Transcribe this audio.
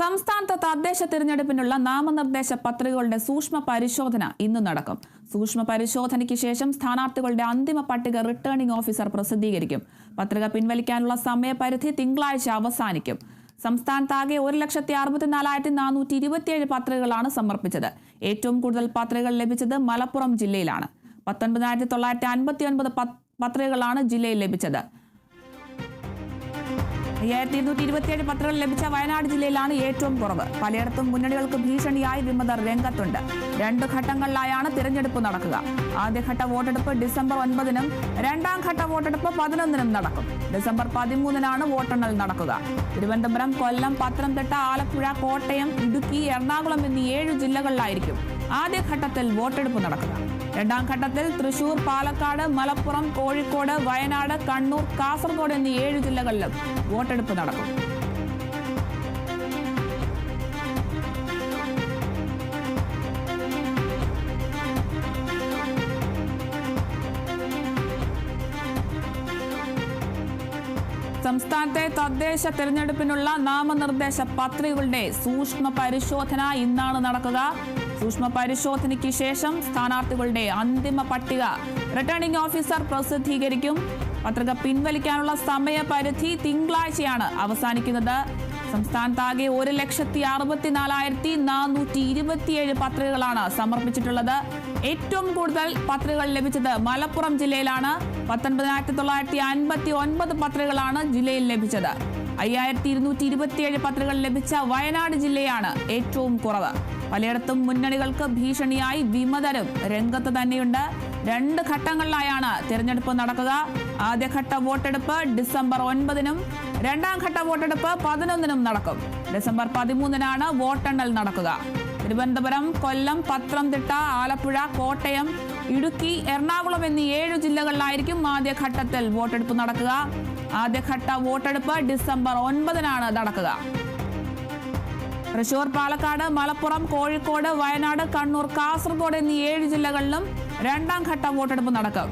സംസ്ഥാനത്ത് തദ്ദേശ തിരഞ്ഞെടുപ്പിനുള്ള നാമനിർദ്ദേശ പത്രികകളുടെ സൂക്ഷ്മ പരിശോധന ഇന്ന് നടക്കും. സൂക്ഷ്മ പരിശോധനയ്ക്ക് ശേഷം സ്ഥാനാർത്ഥികളുടെ അന്തിമ പട്ടിക റിട്ടേണിംഗ് ഓഫീസർ പ്രസിദ്ധീകരിക്കും. പത്രിക പിൻവലിക്കാനുള്ള സമയപരിധി തിങ്കളാഴ്ച അവസാനിക്കും. സംസ്ഥാനത്താകെ ഒരു ലക്ഷത്തി അറുപത്തിനാലായിരത്തി നാനൂറ്റി ഇരുപത്തിയേഴ് പത്രികകളാണ് സമർപ്പിച്ചത്. ഏറ്റവും കൂടുതൽ പത്രികകൾ ലഭിച്ചത് മലപ്പുറം ജില്ലയിലാണ്. പത്തൊൻപതിനായിരത്തി തൊള്ളായിരത്തി അൻപത്തി ഒൻപത് പത്രികകളാണ് ജില്ലയിൽ ലഭിച്ചത്. അയ്യായിരത്തി ഇരുന്നൂറ്റി ഇരുപത്തിയേഴ് പത്രങ്ങൾ ലഭിച്ച വയനാട് ജില്ലയിലാണ് ഏറ്റവും കുറവ്. പലയിടത്തും മുന്നണികൾക്ക് ഭീഷണിയായി വിമതർ രംഗത്തുണ്ട്. രണ്ട് ഘട്ടങ്ങളിലായാണ് തിരഞ്ഞെടുപ്പ് നടക്കുക. ആദ്യഘട്ട വോട്ടെടുപ്പ് ഡിസംബർ ഒൻപതിനും രണ്ടാം ഘട്ട വോട്ടെടുപ്പ് പതിനൊന്നിനും നടക്കും. ഡിസംബർ പതിമൂന്നിനാണ് വോട്ടെണ്ണൽ നടക്കുക. തിരുവനന്തപുരം കൊല്ലം പത്തനംതിട്ട ആലപ്പുഴ കോട്ടയം ഇടുക്കി എറണാകുളം എന്നീ ഏഴ് ജില്ലകളിലായിരിക്കും ആദ്യഘട്ടത്തിൽ വോട്ടെടുപ്പ് നടക്കുക. രണ്ടാം ഘട്ടത്തിൽ തൃശൂർ പാലക്കാട് മലപ്പുറം കോഴിക്കോട് വയനാട് കണ്ണൂർ കാസർഗോഡ് എന്നീ ഏഴ് ജില്ലകളിലും വോട്ടെടുപ്പ് നടക്കും. സംസ്ഥാനത്തെ തദ്ദേശ തെരഞ്ഞെടുപ്പിനുള്ള നാമനിർദ്ദേശ പത്രികകളുടെ സൂക്ഷ്മ പരിശോധന ഇന്നാണ് നടക്കുക. സൂക്ഷ്മ പരിശോധനയ്ക്ക് ശേഷം സ്ഥാനാർത്ഥികളുടെ അന്തിമ പട്ടിക റിട്ടേണിംഗ് ഓഫീസർ പ്രസിദ്ധീകരിക്കും. പത്രിക പിൻവലിക്കാനുള്ള സമയപരിധി തിങ്കളാഴ്ചയാണ് അവസാനിക്കുന്നത്. സംസ്ഥാനത്താകെ ഒരു ലക്ഷത്തി അറുപത്തിനാലായിരത്തി നാനൂറ്റി ഇരുപത്തിയേഴ് പത്രികകളാണ് സമർപ്പിച്ചിട്ടുള്ളത്. ഏറ്റവും കൂടുതൽ പത്രികകൾ ലഭിച്ചത് മലപ്പുറം ജില്ലയിലാണ്. പത്തൊൻപതിനായിരത്തി തൊള്ളായിരത്തി അൻപത്തി ഒൻപത് പത്രികകളാണ് ജില്ലയിൽ ലഭിച്ചത്. അയ്യായിരത്തി ഇരുന്നൂറ്റി ഇരുപത്തിയേഴ് പത്രികകൾ ലഭിച്ച വയനാട് ജില്ലയാണ് ഏറ്റവും കുറവ്. പലയിടത്തും മുന്നണികൾക്ക് ഭീഷണിയായി വിമതരും രംഗത്ത് തന്നെയുണ്ട്. രണ്ട് ഘട്ടങ്ങളിലായാണ് തിരഞ്ഞെടുപ്പ് നടക്കുക. ആദ്യഘട്ട വോട്ടെടുപ്പ് ഡിസംബർ ഒൻപതിനും രണ്ടാം ഘട്ട വോട്ടെടുപ്പ് പതിനൊന്നിനും നടക്കും. ഡിസംബർ പതിമൂന്നിനാണ് വോട്ടെണ്ണൽ നടക്കുക. തിരുവനന്തപുരം കൊല്ലം പത്തനംതിട്ട ആലപ്പുഴ കോട്ടയം ഇടുക്കി എറണാകുളം എന്നീ ഏഴ് ജില്ലകളിലായിരിക്കും ആദ്യഘട്ടത്തിൽ വോട്ടെടുപ്പ് നടക്കുക. ആദ്യഘട്ട വോട്ടെടുപ്പ് ഡിസംബർ ഒൻപതിനാണ് നടക്കുക. തൃശൂർ പാലക്കാട് മലപ്പുറം കോഴിക്കോട് വയനാട് കണ്ണൂർ കാസർഗോഡ് എന്നീ ഏഴ് ജില്ലകളിലും രണ്ടാം ഘട്ട വോട്ടെടുപ്പ് നടക്കും.